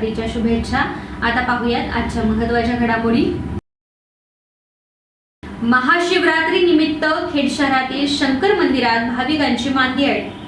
महाशिवरात्रीच्या शुभेच्छा. आता पाहूयात आजच्या महत्त्वाच्या घडामोडी. महाशिवरात्री निमित्त खेड शहरातील शंकर मंदिरात भाविकांची मांदी आहे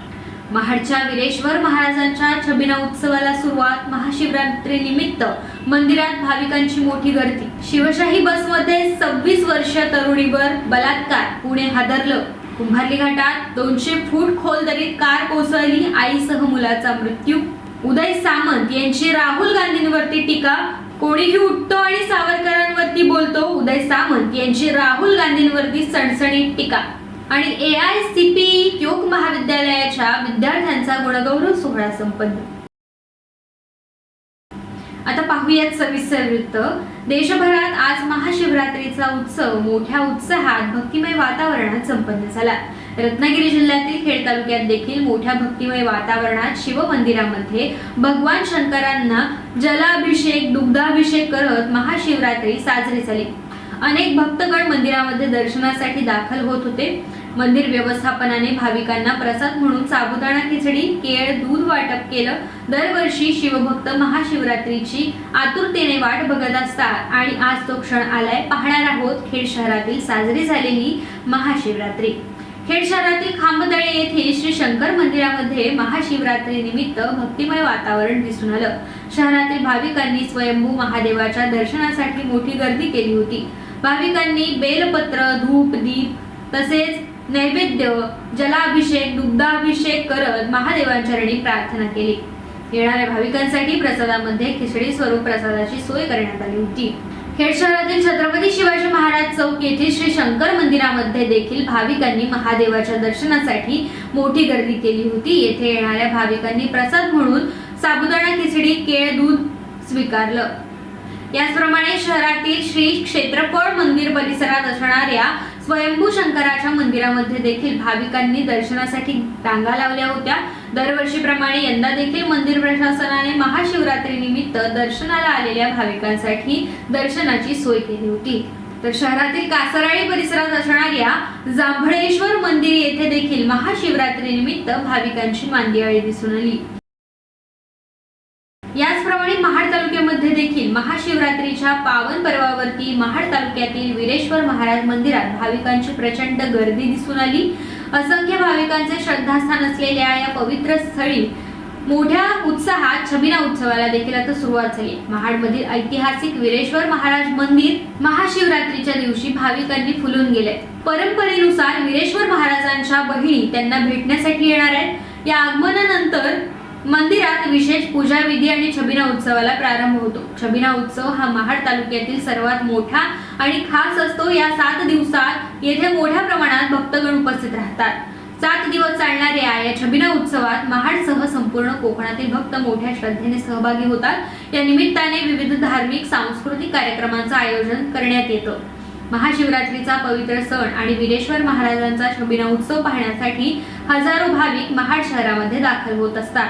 महाडच्या विरेश्वर महाराजांच्या छबिना उत्सवाला सुरुवात महाशिवरात्री निमित्त मंदिरात भाविकांची मोठी गर्दी. शिवशाही बसमध्ये सव्वीस वर्ष तरुणीवर बलात्कार. पुणे हादरलं. कुंभारली घाटात दोनशे फूट खोल दरीत कार कोसळली. आईसह मुलाचा मृत्यू. उदय सामंत यांची राहुल गांधींवरती टीका. कोणीही उठतो आणि सावरकरांवरती बोलतो. उदय सामंत यांची राहुल गांधींवरती सणसणीत टीका. आणि ए आय सी पी योग महाविद्यालयाच्या विद्यार्थ्यांचा गुणगौरव सोहळा संपन्न. आता पाहूयात सविस्तर वृत्त. देशभरात आज महाशिवरात्रीचा उत्सव. मोठ्या उत्साहात भक्तिमय वातावरणात संपन्न झाला. रत्नागिरी जिल्ह्यातील खेड तालुक्यात देखील मोठ्या भक्तिमय वातावरणात शिवमंदिरामध्ये भगवान शंकरांना जलाभिषेक दुग्धाभिषेक करत महाशिवरात्री साजरी झाली. अनेक भक्तगण मंदिरामध्ये दर्शनासाठी दाखल होत होते. मंदिर व्यवस्थापनाने भाविकांना प्रसाद म्हणून साबुदाणा खिचडी केळ दूध वाटप केलं. दरवर्षी शिवभक्त महाशिवरात्रीची आतुरतेने वाट बघत असतात आणि आज तो क्षण आलाय. पाहणार आहोत खेड शहरातील साजरी झालेली महाशिवरात्री. खेड शहरातील खांबदळे येथे श्री शंकर मंदिरामध्ये महाशिवरात्री निमित्त भक्तिमय वातावरण दिसून आलं. शहरातील भाविकांनी स्वयंभू महादेवाच्या दर्शनासाठी मोठी गर्दी केली होती. भाविकांनी बेलपत्र धूप दीप तसेच नैवेद्य जलाभिषेक दुग्धाभिषेक करत महादेवांचरणी प्रार्थना केली. येणाऱ्या भाविकांसाठी प्रसादामध्ये खिचडी स्वरूप प्रसादाची सोय करण्यात आली होती. खेड शहरातील छत्रपती शिवाजी महाराज चौक येथील श्री शंकर मंदिरामध्ये देखील भाविकांनी महादेवाच्या दर्शनासाठी मोठी गर्दी केली होती. येथे येणाऱ्या भाविकांनी प्रसाद म्हणून साबुदाणा खिचडी केळ दूध स्वीकारलं. याचप्रमाणे शहरातील श्री क्षेत्रफळ मंदिर परिसरात असणाऱ्या स्वयंभू शंकराच्या मंदिरामध्ये देखील भाविकांनी दर्शनासाठी रांगा लावल्या होत्या. दरवर्षीप्रमाणे यंदा देखील मंदिर प्रशासनाने महाशिवरात्री निमित्त दर्शनाला आलेल्या भाविकांसाठी दर्शनाची सोय केली होती. तर शहरातील कासराळी परिसरात असणाऱ्या जांभळेश्वर मंदिर येथे देखील महाशिवरात्री निमित्त भाविकांची मांदियाळी दिसून आली. याचप्रमाणे महाड देखील महाशिवरात्रीच्या पावन पर्वावरती महाड तालुक्यातील वीरेश्वर महाराज मंदिरात भाविकांची प्रचंड गर्दी दिसून आली. असंख्य भाविकांचे श्रद्धास्थान असलेल्या या पवित्र स्थळी मोठ्या उत्साहात छबिना उत्सवाला देखील आता सुरुवात झाली. महाडमधील ऐतिहासिक वीरेश्वर महाराज मंदिर महाशिवरात्रीच्या दिवशी भाविकांनी फुलून गेले. परंपरेनुसार वीरेश्वर महाराजांच्या बहिणी त्यांना भेटण्यासाठी येणार आहेत. या आगमनानंतर मंदिरात विशेष पूजा विधी आणि छबिना उत्सवाला प्रारंभ होतो. छबिना उत्सव हा महाड तालुक्यातील सर्वात मोठा आणि खास असतो. या सात दिवसात येथे मोठ्या प्रमाणात भक्तगण उपस्थित राहतात. सात दिवस चालणाऱ्या या छबिना उत्सवात महाडसह संपूर्ण कोकणातील भक्त मोठ्या श्रद्धेने सहभागी होतात. या निमित्ताने विविध धार्मिक सांस्कृतिक कार्यक्रमांचं आयोजन करण्यात येतं. महाशिवरात्रीचा पवित्र सण आणि वीरेश्वर महाराजांचा छबिना उत्सव पाहण्यासाठी हजारो भाविक महाड शहरामध्ये दाखल होत असतात.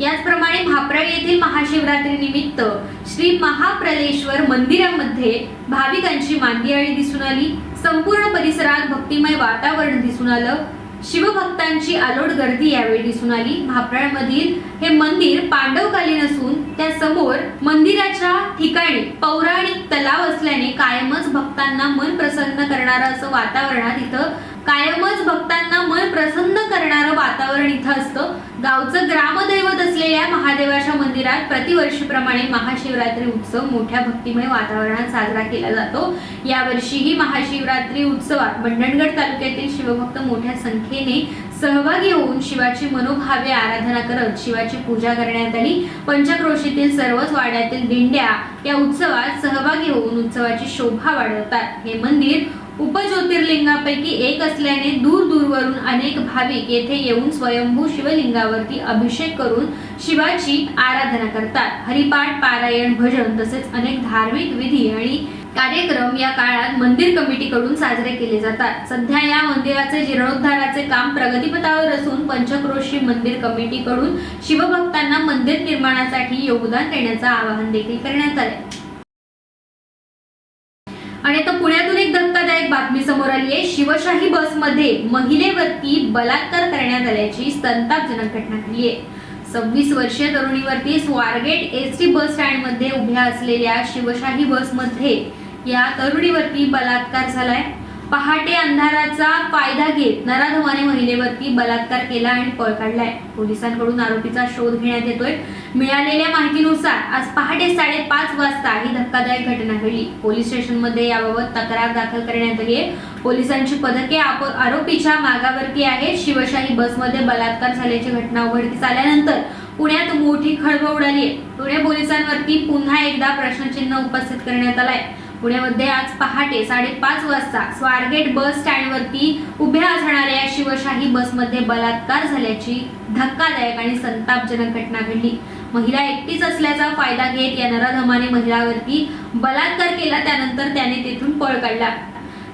याचप्रमाणे भापराळ येथील महाशिवरात्री निमित्त श्री महाप्रलेश्वर मंदिरामध्ये भाविकांची मांदियाळी दिसून आली. संपूर्ण परिसरात भक्तिमय वातावरण दिसून आलं. शिवभक्तांची आलोड गर्दी यावेळी दिसून आली. भापराळमधील हे मंदिर पांडवकालीन असून त्या समोर मंदिराच्या ठिकाणी पौराणिक तलाव असल्याने कायमच भक्तांना मन प्रसन्न करणारं असं वातावरणात इथं कायमच भक्तांना मन प्रसन्न करणारं वातावरण इथं असतं. गावचं ग्रामदैवत असलेल्या महादेवाच्या मंदिरात प्रतिवर्षीप्रमाणे महाशिवरात्री उत्सव मोठ्या भक्तिमय वातावरणात साजरा केला जातो. यावर्षीही महाशिवरात्री उत्सवात मंडणगड तालुक्यातील शिवभक्त मोठ्या संख्येने सहभागी होऊन शिवाची मनोभावे आराधना करत शिवाची पूजा करण्यात आली. पंचक्रोशीतील सर्वच वाड्यातील दिंड्या या उत्सवात सहभागी होऊन उत्सवाची शोभा वाढवतात. हे मंदिर उपज्योतिर्लिंगापैकी एक असल्याने दूर दूरवरून अनेक भाविक येथे येऊन स्वयंभू शिवलिंगावरती अभिषेक करून शिवाची आराधना करतात. हरिपाठ पारायण भजन तसेच अनेक धार्मिक विधी आणि कार्यक्रम या काळात मंदिर कमिटीकडून साजरे केले जातात. सध्या या मंदिराचे जीर्णोद्धाराचे काम प्रगतीपथावर असून पंचक्रोशी मंदिर कमिटीकडून शिवभक्तांना मंदिर निर्माणासाठी योगदान देण्याचं आवाहन देखील करण्यात आले आणि आता पुण्यातून एक धक्कादायक बातमी समोर आली आली आहे शिवशाही बसमध्ये महिलेवरती बलात्कार करण्यात आल्याची संतापजनक घटना घडली आहे. सव्वीस वर्षीय तरुणीवरती स्वारगेट एस टी बस स्टँडमध्ये उभ्या असलेल्या शिवशाही बसमध्ये या तरुणीवरती बलात्कार झालाय. पहाटे अंधाराचा फायदा घेत नराधमाने महिलेवरती बलात्कार केला आणि पळ काढलाय. पोलिसांकडून आरोपीचा शोध घेण्यात येतोय. मिळालेल्या माहितीनुसार आज पहाटे साडेपाच वाजता ही धक्कादायक घटना घडली. पोलीस स्टेशनमध्ये याबाबत तक्रार दाखल करण्यात आली आहे. पोलिसांची पथके आरोपीच्या मागावरती आहेत. शिवशाही बसमध्ये बलात्कार झाल्याची घटना उघडकीस आल्यानंतर पुण्यात मोठी खळबळ उडाली आहे. पुणे पोलिसांवरती पुन्हा एकदा प्रश्नचिन्ह उपस्थित करण्यात आलाय. पुण्यामध्ये आज पहाटे साडेपाच वाजता स्वारगेट बस स्टँडवरती उभ्या असणाऱ्या शिवशाही बसमध्ये बलात्कार झाल्याची धक्कादायक आणि संतापजनक घटना घडली. महिला एकटीच असल्याचा फायदा घेत या नराधमाने महिलावरती बलात्कार केला त्यानंतर त्याने तेथून पळ काढला.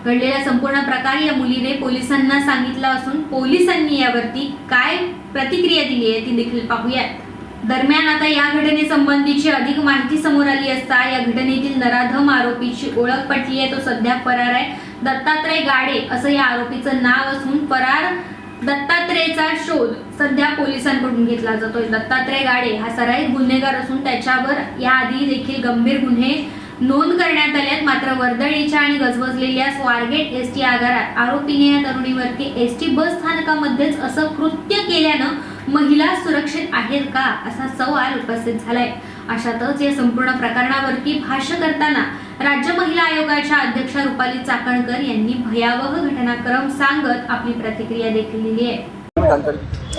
घडलेला संपूर्ण प्रकार या मुलीने पोलिसांना सांगितला असून पोलिसांनी यावरती काय प्रतिक्रिया दिली आहे ती देखील पाहूयात. दरम्यान आता या घटनेसंबंधीची अधिक माहिती समोर आली असता या घटनेतील नराधम आरोपीची ओळख पटली आहे. तो सध्या फरार आहे. दत्तात्रय गाडे असं या आरोपीचं नाव असून फरार दत्तात्रयचा शोध सध्या पोलिसांकडून घेतला जातोय. दत्तात्रय गाडे हा सराईत गुन्हेगार असून त्याच्यावर याआधी देखील गंभीर गुन्हे नोंद करण्यात आले आहेत मात्र वर्दळीच्या आणि गजबजलेल्या स्वारगेट एस टी आगारात आरोपीने या तरुणीवरती एस टी बस स्थानकामध्येच असं कृत्य केल्यानं महिला सुरक्षित आहेत का असा सवाल उपस्थित झालाय. अशातच या संपूर्ण प्रकरणावरती भाष्य करताना राज्य महिला आयोगाच्या अध्यक्षा रुपाली चाकणकर यांनी भयावह घटनाक्रम सांगत आपली प्रतिक्रिया देखील दिली आहे.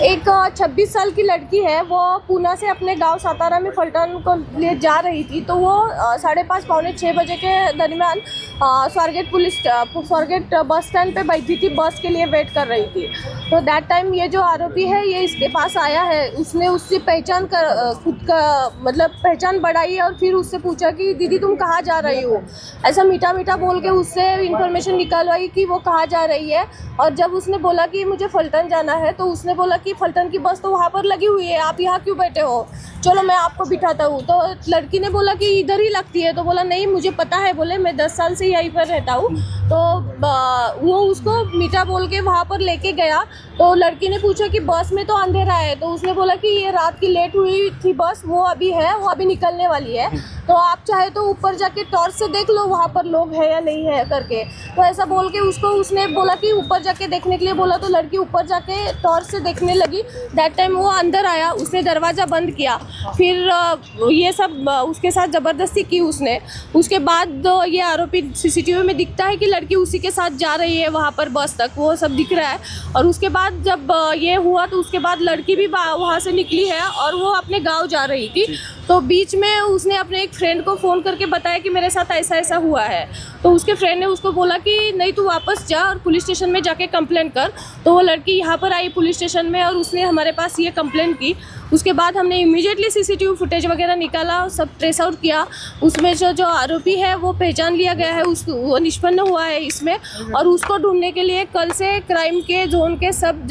एक छब्बीस साल की लड़की है। वो पूना से अपने गाँव सातारा में फलटन को लिए जा रही थी। तो वो साढ़े पाँच, पौने छः बजे के दरमियान Swargate police Swargate bus stand पे बैठी थी। बस के लिए वेट कर रही थी। तो दैट टाइम ये जो आरोपी है, ये इसके पास आया है। उसने उससे पहचान कर खुद का मतलब पहचान बढ़ाई और फिर उससे पूछा कि, दीदी, तुम कहाँ जा रही हो? ऐसा मीठा मीठा बोल के उससे इन्फॉर्मेशन निकालवाई कि वो कहाँ जा रही है। और जब उसने बोला कि, मुझे फलटन जाना है तो उसने बोला कि फलटन की बस तो वहाँ पर लगी हुई है, आप यहाँ क्यों बैठे हो? चलो मैं आपको बिठाता हूँ। तो लड़की ने बोला कि इधर ही लगती है। तो बोला, नहीं, मुझे पता है। बोले, मैं दस साल से यहीं पर रहता हूँ। तो वो उसको मीठा बोल के वहाँ पर लेके गया। तो लड़की ने पूछा कि बस में तो अंधेरा है तो उसने बोला कि ये रात की लेट हुई थी बस, वो अभी है, वो अभी निकलने वाली है। तो आप चाहे तो ऊपर जाके टॉर्च से देख लो वहाँ पर लोग है या नहीं है करके। तो ऐसा बोल के उसको, उसने बोला कि ऊपर जाके देखने के लिए बोला तो लड़की ऊपर जाके टॉर्च से देखने लगी। दैट टाइम वो अंदर आया, उसने दरवाज़ा बंद किया। फिर ये सब उसके साथ ज़बरदस्ती की उसने। उसके बाद ये आरोपी सीसीटीवी में दिखता है कि लड़की उसी के साथ जा रही है वहाँ पर बस तक वो सब दिख रहा है। और उसके बाद जब ये हुआ तो उसके बाद लड़की भी वहाँ से निकली है और वो अपने गाँव जा रही थी। तो बीच में उसने अपने एक फ्रेंड को फ़ोन करके बताया कि मेरे साथ ऐसा ऐसा हुआ है। तो उसके फ्रेंड ने उसको बोला कि नहीं तू वापस जा और पुलिस स्टेशन में जाके कंप्लेंट कर। तो वो लड़की यहाँ पर आई पुलिस स्टेशन में और उसने हमारे पास ये कंप्लेंट की। उसके बाद हमने इमीडिएटली सीसीटीवी फुटेज वगैरह निकाला सब ट्रेस आउट किया। उसमें जो जो आरोपी है वो पहचान लिया गया है उस वो निष्पन्न हुआ है इसमें। और उसको ढूँढने के लिए कल से क्राइम के जोन के सब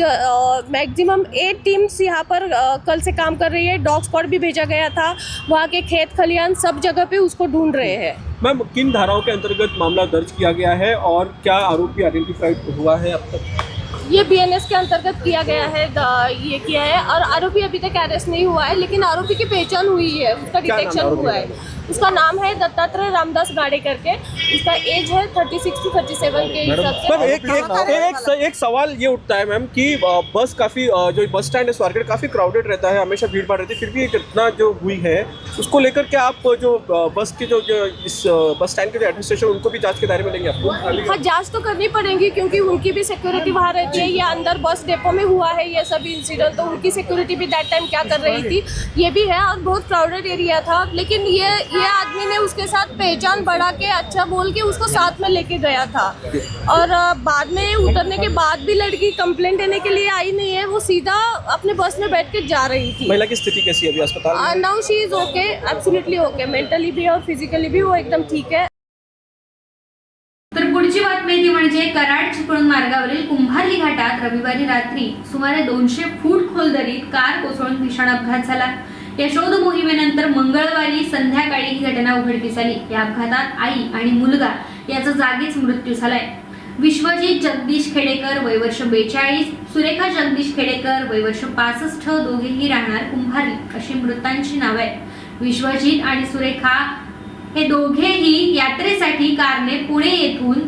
मैक्सिमम एट टीम्स यहाँ पर अ, कल से काम कर रही है। डॉग स्क्वाड भी भेजा गया था। वहाँ के खेत खलियान सब जगह पे उसको ढूंढ रहे हैं। मैम किन धाराओं के अंतर्गत मामला दर्ज किया गया है और क्या आरोपी आइडेंटिफाइड हुआ है अब तक? ये बीएनएस के अंतर्गत किया गया है ये किया है और आरोपी अभी तक अरेस्ट नहीं हुआ है लेकिन आरोपी की पहचान हुई है उसका डिटेक्शन हुआ? है उसका नाम है दत्तात्रेय रामदास गाड़े करके इसका एज है thirty six to thirty seven के हिसाब से। एक एक, एक, एक सवाल ये उठता है मैम कि बस काफ़ी जो बस स्टैंड है स्वारगेट काफ़ी क्राउडेड रहता है हमेशा भीड़ भाड़ रहती है फिर भी एक घटना जो हुई है उसको लेकर के आप जो बस के जो, जो इस बस स्टैंड के जो एडमिनिस्ट्रेशन उनको भी जाँच के दायरे में लेंगे आपको? हाँ जाँच तो करनी पड़ेगी क्योंकि उनकी भी सिक्योरिटी वहाँ रहती है ये अंदर बस डेपो में हुआ है ये सभी इंसिडेंट तो उनकी सिक्योरिटी भी दैट टाइम क्या कर रही थी ये भी है और बहुत क्राउडेड एरिया था लेकिन ये ये आदमी ने उसके साथ पहचान बढ़ा के अच्छा बोल के उसको साथ में लेके गया था। और बाद में उतरने के बाद भी लड़की कंप्लेंट देने के लिए आई नहीं है वो सीधा अपने बस में बैठ के जा रही थी। महिला की स्थिति कैसी है अभी अस्पताल now she is okay absolutely okay mentally भी और फिजिकली भी वो एकदम ठीक है। तर पुढची बातमी ती म्हणजे कराड चिपळूण मार्गावरील कुंभारली घाटात रविवारी रात्री सुमारे दोनशे फूट खोल दरीत कार कोसळून भीषण अपघात झाला. या शोध मोहिमेनंतर मंगळवारी संध्याकाळी ही घटना उघडकीस आली. या अपघातात आई आणि मुलगा याचा जागीच मृत्यू झालाय. विश्वजित जगदीश खेडेकर वय वर्ष बेचाळीस सुरेखा जगदीश खेडेकर वय वर्ष पासष्ट दोघेही राहणार कुंभारी अशी मृतांची नावे आहेत. विश्वजित आणि सुरेखा हे दोघेही यात्रेसाठी कारने पुणे येथून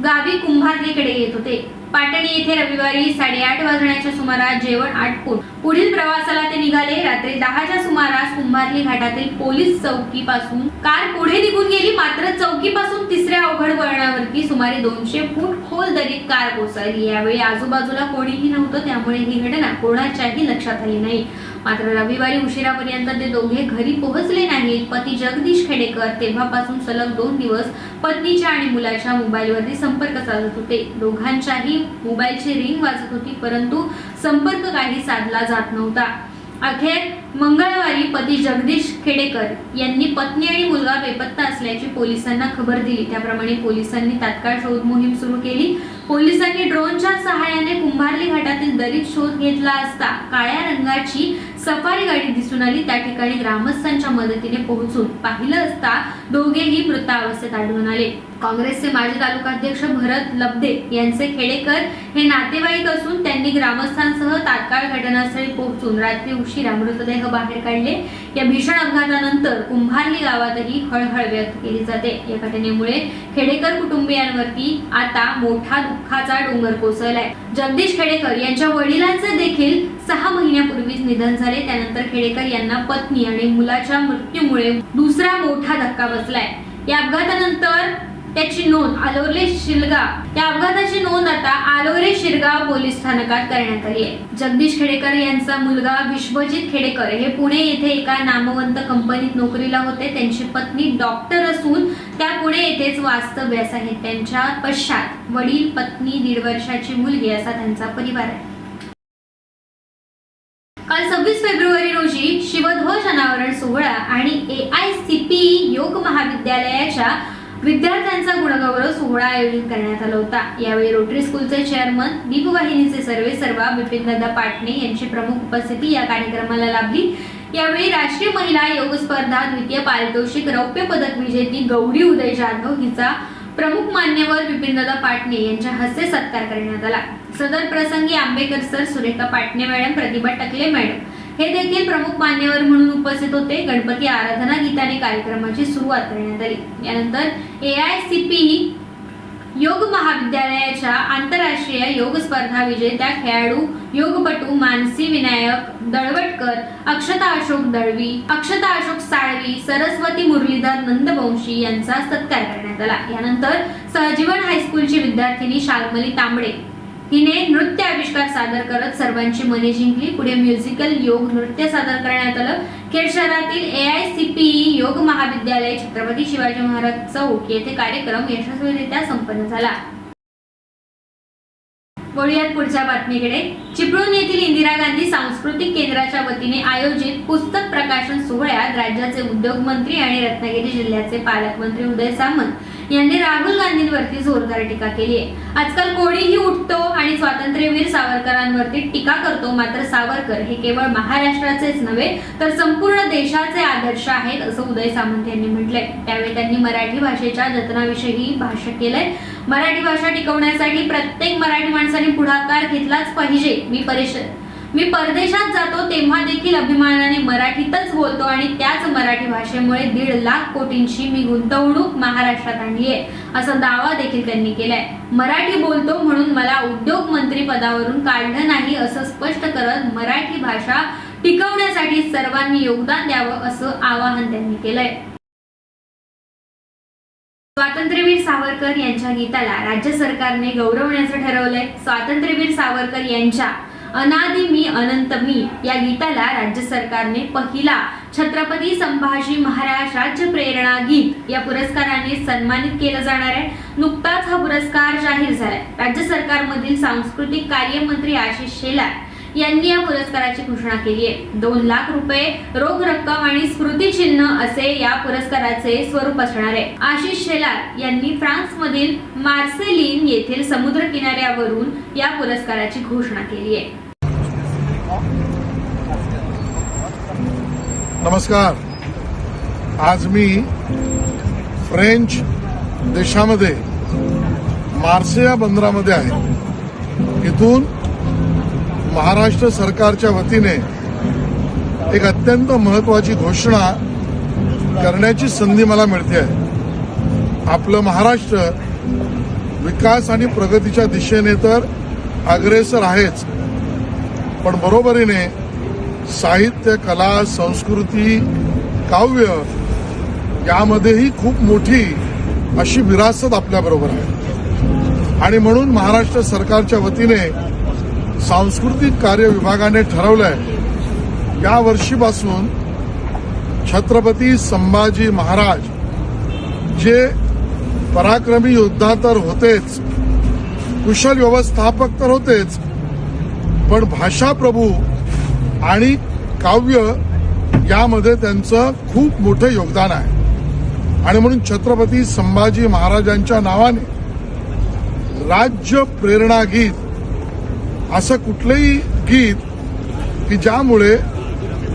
गावी कुंभारलीकडे येत होते. पाटणी येथे रविवारी साडेआठ वाजण्याच्या सुमारास जेवण आटपून पुढील प्रवासाला ते निघाले. रात्री दहाच्या सुमारास कुंभारली घाटातील पोलीस चौकीपासून कार पुढे निघून गेली. मात्र चौकीपासून तिसऱ्या अवघड वळणावरती सुमारे दोनशे फूट खोल दरीत कार कोसळली. यावेळी आजूबाजूला कोणीही नव्हतं त्यामुळे ही घटना कोणाच्याही लक्षात आली नाही. मात्र रविवारी उशिरापर्यंत ते दोघे घरी पोहोचले नाहीत. पती जगदीश खेडेकर तेव्हापासून सलग दोन दिवस पत्नीच्या आणि मुलाच्या मोबाईलवरती संपर्क साधत होते. दोघांच्याही मोबाईलची रिंग वाजत होती परंतु संपर्क काही साधला जात नव्हता. अखेर मंगळवारी पती जगदीश खेडेकर यांनी पत्नी आणि मुलगा बेपत्ता असल्याची पोलिसांना खबर दिली. त्याप्रमाणे पोलिसांनी तात्काळ शोध मोहीम सुरू केली. पोलिसांनी ड्रोनच्या सहाय्याने कुंभारली घाटातील दरीत शोध घेतला असता काळ्या रंगाची सफारी गाडी दिसून आली. त्या ठिकाणी ग्रामस्थांच्या मदतीने पोहोचून पाहिलं असता दोघेही मृतावस्थेत आढळून आले. काँग्रेसचे माजी तालुकाध्यक्ष भरत लब्दे यांचे खेडेकर हे नातेवाईक असून त्यांनी ग्रामस्थांसह तात्काळ घटनास्थळी पोहोचून रात्री उशिरा मृतदेह बाहेर काढले. या भीषण अपघातानंतर कुंभारली गावातही हळहळ व्यक्त केली जाते. या घटनेमुळे खेडेकर कुटुंबियांवरती आता मोठा दुःखाचा डोंगर कोसळलाय. जगदीश खेडेकर यांच्या वडिलांचे देखील सहा महिन्यापूर्वीच निधन झाले. त्यानंतर खेडेकर यांना पत्नी आणि मुलाच्या मृत्यूमुळे दुसरा मोठा धक्का बसलाय. या अपघातानंतर त्याची नोंद आलोरे शिलगाव या अपघाताची नोंद आता आलोरे शिरगाव पोलीस स्थानकात करण्यात आली आहे. जगदीश खेडेकर यांचा मुलगा विश्वजित खेडेकर हे पुणे येथे एका नामवंत कंपनीत नोकरीला होते. त्यांची पत्नी डॉक्टर असून त्या पुणे येथेच वास्तव्यास आहेत. त्यांच्या पश्चात वडील पत्नी दीड वर्षाची मुलगी असा त्यांचा परिवार आहे. काल सव्वीस फेब्रुवारी रोजी शिवध्वज अनावरण सोहळा आणि ए आय सी पी योग महाविद्यालयाच्या विद्यार्थ्यांचा गुणगौरव सोहळा आयोजित करण्यात आला होता. यावेळी रोटरी स्कूलचे चेअरमन दीपवाहिनीचे सर्वे सर्वा बिपिनदादा पाटणे यांची प्रमुख उपस्थिती या कार्यक्रमाला लाभली. यावेळी राष्ट्रीय महिला योग स्पर्धा द्वितीय पारितोषिक रौप्य पदक विजेती गौरी उदय जाधव हिचा प्रमुख मान्यवर बिपिनदादा पाटणे यांच्या हस्ते सत्कार करण्यात आला. सदर प्रसंगी Ambekar sir Surekha Patne madam Pratibha Takle madam हे देखील प्रमुख मान्यवर म्हणून उपस्थित होते. गणपती आराधना गीताने कार्यक्रमाची सुरुवात करण्यात आली. यानंतर ए आय सी पी योग महाविद्यालयाच्या आंतरराष्ट्रीय योग स्पर्धा विजेत्या खेळाडू योगपटू मानसी विनायक दळवटकर अक्षता अशोक दळवी अक्षता अशोक साळवी सरस्वती मुरलीधर नंदवंशी यांचा सत्कार करण्यात आला. यानंतर सहजीवन हायस्कूलची विद्यार्थिनी शालमली तांबडे हिने नृत्य आविष्कार सादर करत सर्वांची मने जिंकली. पुढे म्युझिकल योग नृत्य सादर करण्यात आलं. खेड शहरातील ए आय सी पी योग महाविद्यालय छत्रपती शिवाजी महाराज चौक येथे कार्यक्रम यशस्वीरित्या संपन्न झाला. वळूयात पुढच्या बातमीकडे. चिपळूण येथील इंदिरा गांधी सांस्कृतिक केंद्राच्या वतीने आयोजित पुस्तक प्रकाशन सोहळ्यात राज्याचे उद्योग मंत्री आणि रत्नागिरी जिल्ह्याचे पालकमंत्री उदय सामंत यांनी राहुल गांधींवरती जोरदार टीका केली आहे. आजकाल कोणीही उठतो आणि स्वातंत्र्यवीर सावरकरांवरती टीका करतो मात्र सावरकर हे केवळ महाराष्ट्राचेच नव्हे तर संपूर्ण देशाचे आदर्श आहेत असं उदय सामंत यांनी म्हटलंय. त्यावेळी त्यांनी मराठी भाषेच्या जतनाविषयी भाष्य केलंय. मराठी भाषा टिकवण्यासाठी प्रत्येक मराठी माणसाने पुढाकार घेतलाच पाहिजे मी परिषद मी परदेशात जातो तेव्हा देखील अभिमानाने मराठीतच बोलतो आणि त्याच मराठी भाषेमुळे दीड लाख कोटींची मी गुंतवणूक महाराष्ट्रात आणली आहे असा दावा देखील त्यांनी केलाय. मराठी बोलतो म्हणून मला उद्योग मंत्री पदावरून काढलं नाही असं स्पष्ट करत मराठी भाषा टिकवण्यासाठी सर्वांनी योगदान द्यावं असं आवाहन त्यांनी केलंय. स्वातंत्र्यवीर सावरकर यांच्या गीताला राज्य सरकारने गौरवण्याचं ठरवलंय. स्वातंत्र्यवीर सावरकर यांच्या अनादि मी अनंत मी या गीताला राज्य सरकारने पहिला छत्रपती संभाजी महाराज राज्य प्रेरणा गीत या पुरस्काराने सन्मानित केलं जाणार आहे. नुकताच हा पुरस्कार जाहीर झालाय. राज्य सरकारमधील सांस्कृतिक कार्यमंत्री आशिष शेलार यांनी या पुरस्काराची घोषणा केली आहे. दोन लाख रुपये रोख रक्कम आणि स्मृतिचिन्ह असे या पुरस्काराचे स्वरूप असणार आहे. आशिष शेलार यांनी फ्रान्समधील मार्सेलिन येथील समुद्र किनाऱ्यावरून या पुरस्काराची घोषणा केली आहे. नमस्कार. आज मी फ्रेंच देशामध्ये मार्सेया बंदरामध्ये आहे. इथून महाराष्ट्र सरकारच्या वतीने एक अत्यंत महत्वाची घोषणा करण्याची संधी मला मिळते आहे. आपलं महाराष्ट्र विकास आणि प्रगतीच्या दिशेने तर अग्रेसर आहेच. पण बरोबरीने साहित्य कला संस्कृती काव्य यामध्येही खूप मोठी अशी विरासत आपल्याबरोबर आहे. आणि म्हणून महाराष्ट्र सरकारच्या वतीने सांस्कृतिक कार्य विभागाने ठरवलंय या वर्षीपासून छत्रपती संभाजी महाराज जे पराक्रमी योद्धा तर होतेच कुशल व्यवस्थापक तर होतेच पण भाषा प्रभू आणि काव्य यामध्ये त्यांचं खूप मोठं योगदान आहे. आणि म्हणून छत्रपती संभाजी महाराजांच्या नावाने राज्य प्रेरणा गीत असं कुठलंही गीत की ज्यामुळे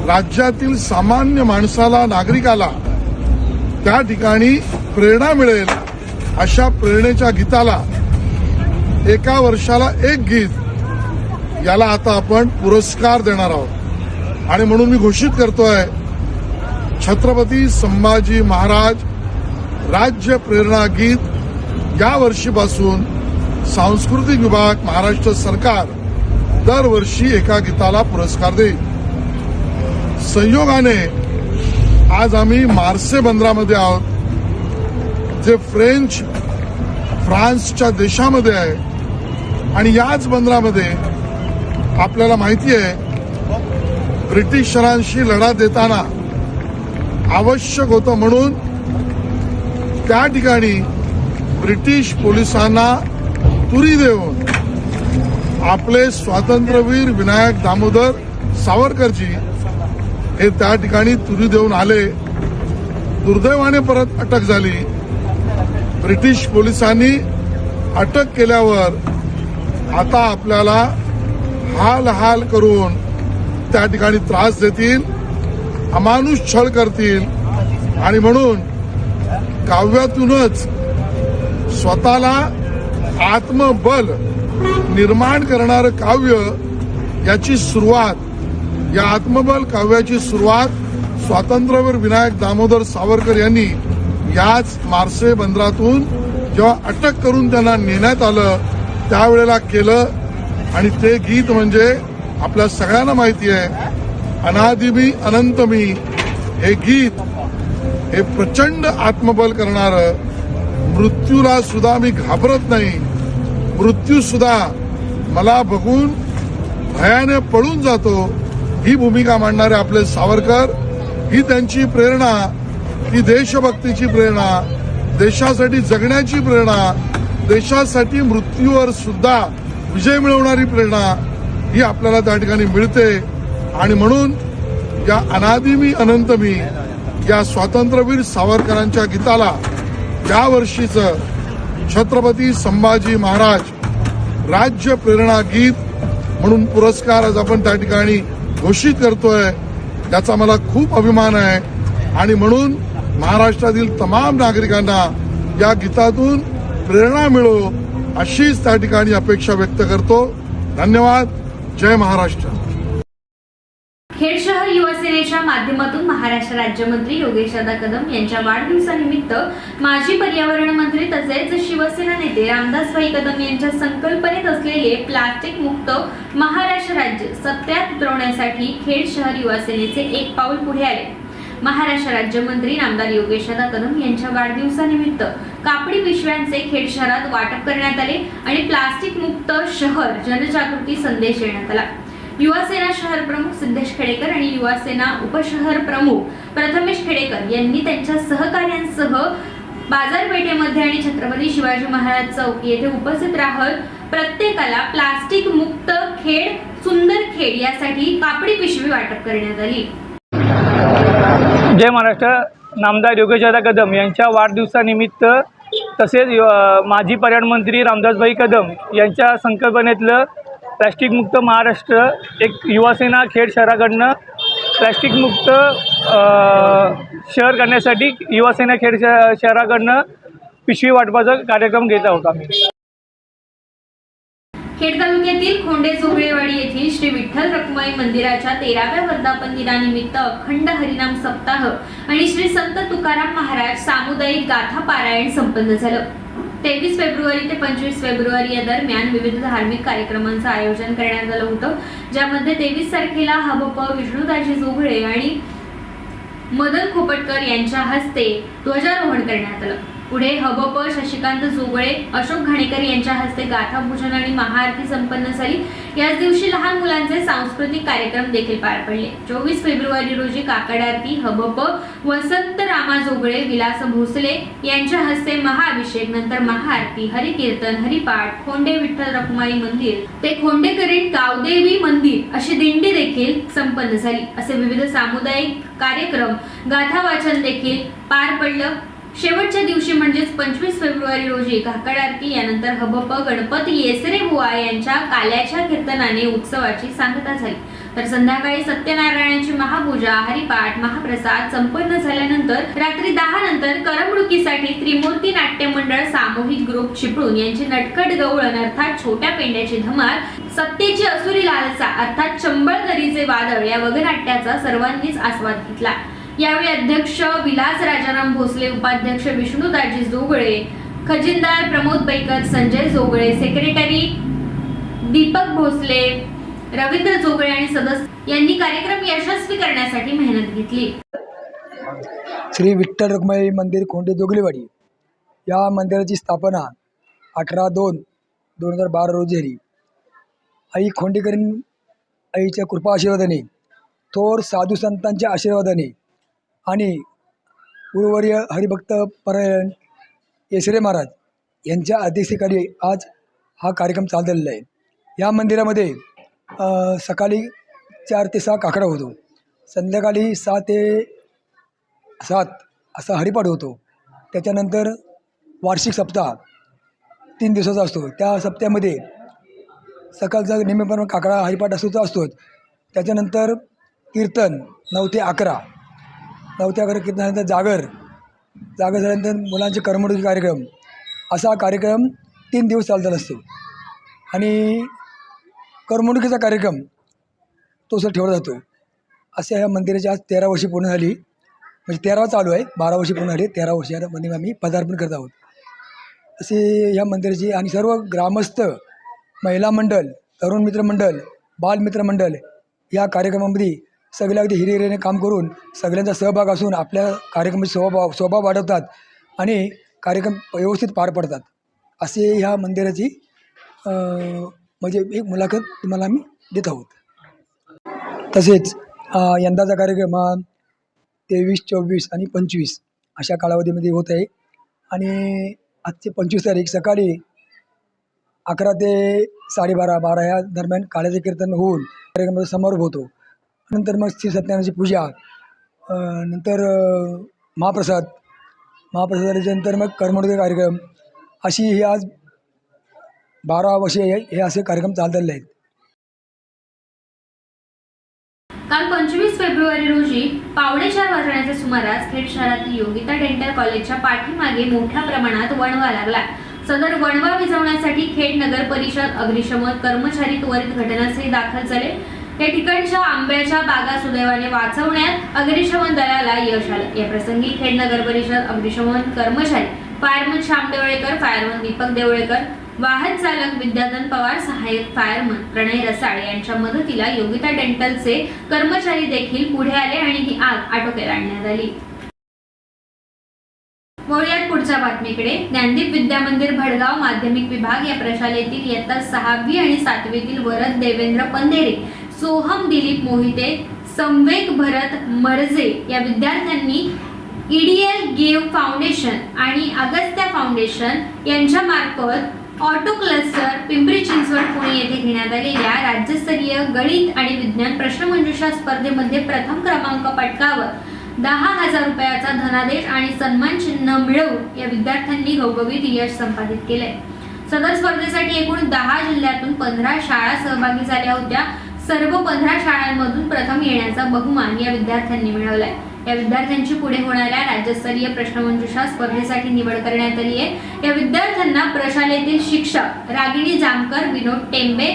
राज्यातील सामान्य माणसाला नागरिकाला त्या ठिकाणी प्रेरणा मिळेल अशा प्रेरणेच्या गीताला एका वर्षाला एक गीत याला आता आपण पुरस्कार देणार आहोत. आणि म्हणून मी घोषित करतोय छत्रपती संभाजी महाराज राज्य प्रेरणा गीत या वर्षीपासून सांस्कृतिक विभाग महाराष्ट्र सरकार दरवर्षी एका गीताला पुरस्कार देईल. संयोगाने आज आम्ही मार्से बंदरामध्ये आहोत जे फ्रेंच फ्रान्सच्या देशामध्ये आहे. आणि याच बंदरामध्ये आपल्याला माहिती आहे ब्रिटिशरांशी लढा देताना आवश्यक होतं म्हणून त्या ठिकाणी ब्रिटिश पोलिसांना तुरी देऊन आपले स्वातंत्र्यवीर विनायक दामोदर सावरकरजी हे त्या ठिकाणी तुरी देऊन आले. दुर्दैवाने परत अटक झाली. ब्रिटिश पोलिसांनी अटक केल्यावर आता आपल्याला हाल हाल करून त्या ठिकाणी त्रास देतील अमानुष छळ करतील. आणि म्हणून काव्यातूनच स्वतःला आत्मबल निर्माण करणारं काव्य याची सुरुवात या आत्मबल काव्याची सुरुवात स्वातंत्र्यवर विनायक दामोदर सावरकर यांनी याच मार्से बंदरातून जेव्हा अटक करून त्यांना नेण्यात आलं त्यावेळेला केलं आणि ते गीत म्हणजे आपल्या सगळ्यांना माहिती आहे अनादिमी अनंतमी. हे गीत हे प्रचंड आत्मबल करणारं मृत्यूला सुद्धा मी घाबरत नाही. मृत्यू सुद्धा मला बघून भयाने पळून जातो. ही भूमिका मांडणारे आपले सावरकर ही त्यांची प्रेरणा ही देशभक्तीची प्रेरणा देशासाठी जगण्याची प्रेरणा देशासाठी मृत्यूवर सुद्धा विजय मिळवणारी प्रेरणा ही आपल्याला त्या ठिकाणी मिळते. आणि म्हणून या अनादिमी अनंतमी या स्वातंत्र्यवीर सावरकरांच्या गीताला या वर्षीचं छत्रपती संभाजी महाराज राज्य प्रेरणा गीत म्हणून पुरस्कार आज आपण त्या ठिकाणी घोषित करतोय याचा मला खूप अभिमान आहे. आणि म्हणून महाराष्ट्रातील तमाम नागरिकांना या गीतातून प्रेरणा मिळो अशीच त्या ठिकाणी अपेक्षा व्यक्त करतो. धन्यवाद. जय महाराष्ट्र. खेड शहर युवा सेनेच्या माध्यमातून महाराष्ट्र राज्यमंत्री योगेश दादा कदम यांच्या वाढदिवसानिमित्त माजी पर्यावरण मंत्री तसेच शिवसेना नेते रामदासभाई कदम यांच्या संकल्पनेत असलेले प्लास्टिक मुक्त महाराष्ट्र राज्य सत्यात उतरवण्यासाठी खेड शहर युवा सेनेचे एक पाऊल पुढे आले. महाराष्ट्र राज्यमंत्री नामदार योगेशदा कदम यांच्या वाढदिवसानिमित्त कापडी पिशव्यांचे खेड शहरात वाटप करण्यात आले आणि प्लास्टिक मुक्त शहर जनजागृती संदेश देण्यात आला. युवा सेना शहर प्रमुख सिद्धेश खेडेकर आणि युवा सेना उपशहर प्रमुख प्रथमेश खेडेकर यांनी त्यांच्या सहकार्यांसह बाजारपेठेमध्ये आणि छत्रपती शिवाजी महाराज चौक येथे उपस्थित राहत प्रत्येकाला प्लास्टिक मुक्त खेड सुंदर खेड यासाठी कापडी पिशवी वाटप करण्यात आली. जय महाराष्ट्र. नामदार योगेशदा कदम यांच्या वाढदिवसानिमित्त तसेच माजी पर्यावरण मंत्री रामदासभाई कदम यांच्या संकल्पनेतलं प्लॅस्टिकमुक्त महाराष्ट्र एक युवासेना खेड शहराकडनं प्लॅस्टिकमुक्त शहर करण्यासाठी युवासेना खेड श- शहराकडनं पिशवी वाटपाचा कार्यक्रम घेत आहोत आम्ही. खेड तालुक्यातील खोंडे झोबळेवाडी येथील श्री विठ्ठल रखुमाई मंदिराच्या तेराव्या वर्धापन दिनानिमित्त अखंड हरिनाम सप्ताह आणि श्री संत तुकाराम महाराज सामुदायिक गाथा पारायण संपन्न झालं. तेवीस फेब्रुवारी ते पंचवीस फेब्रुवारी या दरम्यान विविध धार्मिक कार्यक्रमांचं आयोजन करण्यात आलं होतं. ज्यामध्ये तेवीस तारखेला हबप विष्णुदाजी जोगळे आणि मदन खोपटकर यांच्या हस्ते ध्वजारोहण करण्यात आलं. पुढे हबप शशिकांत जोगळे अशोक घाणेकर यांच्या हस्ते गाथापूजन आणि महाआरती संपन्न झाली. याच दिवशी लहान मुलांचे सांस्कृतिक कार्यक्रम देखील पार पडले. चोवीस फेब्रुवारी रोजी काकड आरती हबप वसंत रामा जोगळे विलास भोसले यांच्या हस्ते महाअभिषेक नंतर महाआरती हरिकीर्तन हरिपाठ खोंडे विठ्ठल रखुमाई मंदिर ते खोंडेकरीण गावदेवी मंदिर अशी दिंडी देखील संपन्न झाली. असे विविध सामुदायिक कार्यक्रम गाथा वाचन देखील पार पडलं. शेवटच्या दिवशी म्हणजेच पंचवीस फेब्रुवारी रोजी काकड आरती यानंतर हबप गणपती येसरे बुवा यांच्या काल्याच्या कीर्तनाने उत्सवाची सांगता झाली. तर संध्याकाळी सत्यनारायणाची महापूजा हरिपाठ महाप्रसाद संपन्न झाल्यानंतर रात्री दहा नंतर करमणुकीसाठी त्रिमूर्ती नाट्य मंडळ सामूहिक ग्रुप चिपळूण यांची नटखट गवळण अर्थात छोट्या पेंड्याची धमाल सत्तेची असुरी लालसा अर्थात चंबळ दरीचे वादळ या वगनाट्याचा सर्वांनीच आस्वाद घेतला. यावेळी अध्यक्ष विलास राजाराम भोसले उपाध्यक्ष विष्णुदाजी जोगळे खजिनदार प्रमोद बैकर संजय जोगळे सेक्रेटरी दीपक भोसले रवींद्र जोगळे आणि सदस्य यांनी कार्यक्रम यशस्वी करण्यासाठी मेहनत घेतली. श्री विठ्ठल रुक्माई मंदिर खोंडे जोगलेवाडी या मंदिराची स्थापना अठरा दोन दोन हजार बारा रोजी झाली. आई खोंडेकरीन आईच्या कृपा आशीर्वादाने थोर साधू संतांच्या आशीर्वादाने आणि गुरुवर्य हरिभक्त परायण येसरे महाराज यांच्या अध्यक्षतेखाली आज हा कार्यक्रम चाललेला आहे. या मंदिरामध्ये सकाळी चार ते सहा काकडा होतो. संध्याकाळी सहा ते सात असा हरिपाठ होतो. त्याच्यानंतर वार्षिक सप्ताह तीन दिवसाचा असतो. त्या सप्त्यामध्ये सकाळचा नेहमीप्रमाणे काकडा हरिपाठ असतो असतोच. त्याच्यानंतर कीर्तन नऊ ते अकरा. नवत्या ते कीर्तनानंतर जागर. जागर झाल्यानंतर मुलांचे करमणुकी कार्यक्रम. असा कार्यक्रम तीन दिवस चालत असतो. आणि करमणुकीचा कार्यक्रम तो सर ठेवला जातो. असे ह्या मंदिराची आज तेरा वर्षी पूर्ण झाली. म्हणजे तेरावा चालू आहे. बारा वर्षी पूर्ण झाली. तेरा वर्षामध्ये आम्ही पदार्पण करत आहोत. असे ह्या मंदिराची आणि सर्व ग्रामस्थ महिला मंडळ तरुण मित्र मंडळ बालमित्र मंडळ या कार्यक्रमामध्ये सगळे अगदी हिरिहिरीने काम करून सगळ्यांचा सहभाग असून आपल्या कार्यक्रमाची स्वभाव स्वभाव वाढवतात आणि कार्यक्रम व्यवस्थित पार पडतात. असे ह्या मंदिराची म्हणजे एक मुलाखत तुम्हाला आम्ही देत आहोत. तसेच यंदाचा कार्यक्रम हा तेवीस चोवीस आणि पंचवीस अशा कालावधीमध्ये होत आहे. आणि आजची पंचवीस तारीख सकाळी अकरा ते साडेबारा बारा या दरम्यान काळ्याचे कीर्तन होऊन कार्यक्रमाचा समारोप होतो. नंतर मग श्री सत्यनारायणाची पूजा नंतर महाप्रसाद. महाप्रसादाच्या नंतर मग करमणुकी कार्यक्रम. अशी ही आज बारा वर्षे हे असे कार्यक्रम चाललेले आहेत. काल पंचवीस फेब्रुवारी रोजी पावणेचार वाजण्याच्या सुमारास खेड शहरातील योगिता डेंटल कॉलेजच्या पाठीमागे मोठ्या प्रमाणात वणवा लागला. सदर वणवा विझवण्यासाठी खेड नगर परिषद अग्निशमन कर्मचारी त्वरित घटनास्थळी दाखल झाले. या ठिकाणच्या आंब्याच्या बागा सुदैवाने वाचवण्यात अग्निशमन दलाला यश आलं. या प्रसंगी खेड नगर परिषद अग्निशमन कर्मचारी फायरमन श्याम देवळेकर फायरमन दीपक देवळेकर वाहन चालक विद्याधन पवार सहाय्यक फायरमन प्रणय रसाळ यांच्या मदतीला योगिता डेंटलचे कर्मचारी देखील पुढे आले आणि ही आग आटोक्यात आणण्यात आली. वळूयात पुढच्या बातमीकडे. ज्ञानदीप विद्या मंदिर भडगाव माध्यमिक विभाग या प्रशालेतील इयत्ता सहावी आणि सातवीतील वरद देवेंद्र पंधेरे सोहम दिलीप मोहिते संवेग भरत मरजे या विद्यार्थ्यांनी ईडीएल गेव फाउंडेशन आणि अगस्त्या फाउंडेशन यांच्या मार्फत ऑटो क्लस्टर पिंपरी चिंचवड पुणे येथे घेण्यात आलेल्या राज्यस्तरीय गणित आणि विज्ञान प्रश्नमंजुषा स्पर्धेमध्ये प्रथम क्रमांक पटकावत दहा हजार रुपयाचा धनादेश आणि सन्मान चिन्ह मिळवून या विद्यार्थ्यांनी गौगवीत यश संपादित केलंय. सदर स्पर्धेसाठी एकूण दहा जिल्ह्यातून पंधरा शाळा सहभागी झाल्या होत्या. सर्व पंधरा शाळांमधून प्रथम येण्याचा बहुमान या विद्यार्थ्यांनी मिळवलाय. या विद्यार्थ्यांची पुढे होणाऱ्या राज्यस्तरीय प्रश्नमंजुषा स्पर्धेसाठी निवड करण्यात आली आहे. या विद्यार्थ्यांना प्रशालेतील शिक्षक रागिणी जामकर विनोद टेंबे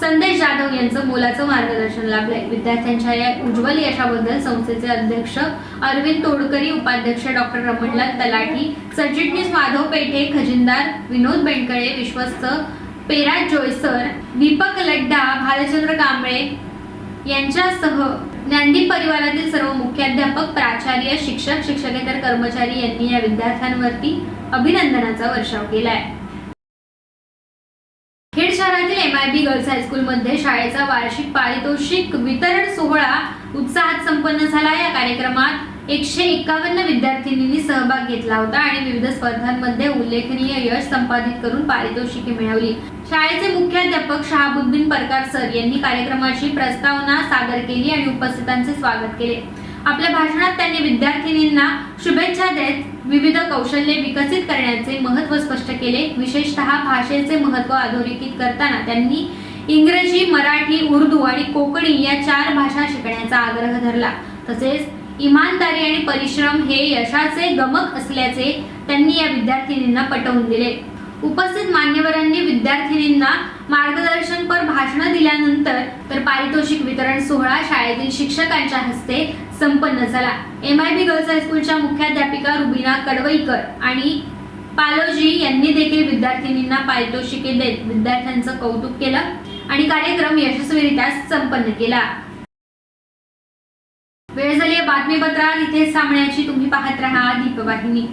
संदेश जाधव यांचं मोलाचं मार्गदर्शन लाभलंय. विद्यार्थ्यांच्या या उज्ज्वल यशाबद्दल संस्थेचे अध्यक्ष अरविंद तोडकरी उपाध्यक्ष डॉक्टर रमणलाल तलाठी सरचिटणीस माधव पेठे खजिनदार विनोद बेंडकळे विश्वस्त पेरा जोयसर दीपक लड्डा भालचंद्र कांबळे यांच्यासह ज्ञानदीप परिवारातील सर्व मुख्याध्यापक प्राचार्य शिक्षक शिक्षकेतर कर्मचारी यांनी या विद्यार्थ्यांवरती अभिनंदनाचा वर्षाव केलाय. खेड शहरातील एम आय बी गर्ल्स हायस्कूलमध्ये शाळेचा वार्षिक पारितोषिक वितरण सोहळा उत्साहात संपन्न झाला. या कार्यक्रमात एकशे एकावन्न विद्यार्थिनींनी सहभाग घेतला होता आणि विविध स्पर्धांमध्ये उल्लेखनीय यश संपादित करून पारितोषिके मिळवली. शाळेचे मुख्याध्यापक शहाबुद्दीन परकार सर यांनी कार्यक्रमाची प्रस्तावना सादर केली आणि उपस्थितांचे स्वागत केले. आपल्या भाषणात त्यांनी विद्यार्थिनींना शुभेच्छा देत विविध कौशल्ये विकसित करण्याचे महत्त्व स्पष्ट केले. विशेषतः भाषेचे महत्त्व अधोरेखित करताना त्यांनी इंग्रजी मराठी उर्दू आणि कोकणी या चार भाषा शिकण्याचा आग्रह धरला. तसेच इमानदारी आणि परिश्रम हे यशाचे गमक असल्याचे त्यांनी या विद्यार्थिनींना पटवून दिले. उपस्थित मान्यवरांनी विद्यार्थिनींना मार्गदर्शनपर भाषणं दिल्यानंतर तर पारितोषिक वितरण सोहळा शाळेतील शिक्षकांच्या हस्ते संपन्न झाला. एम आय बी गर्ल्स हायस्कूलच्या मुख्याध्यापिका रुबिना कडवईकर आणि पालोजी यांनी देखील विद्यार्थिनींना पारितोषिके देत विद्यार्थ्यांचं कौतुक केलं आणि कार्यक्रम यशस्वीरित्या संपन्न केला. वेळ झाली बातमीपत्रात. इथे सांगण्याची तुम्ही पाहत राहा दीपवाहिनी.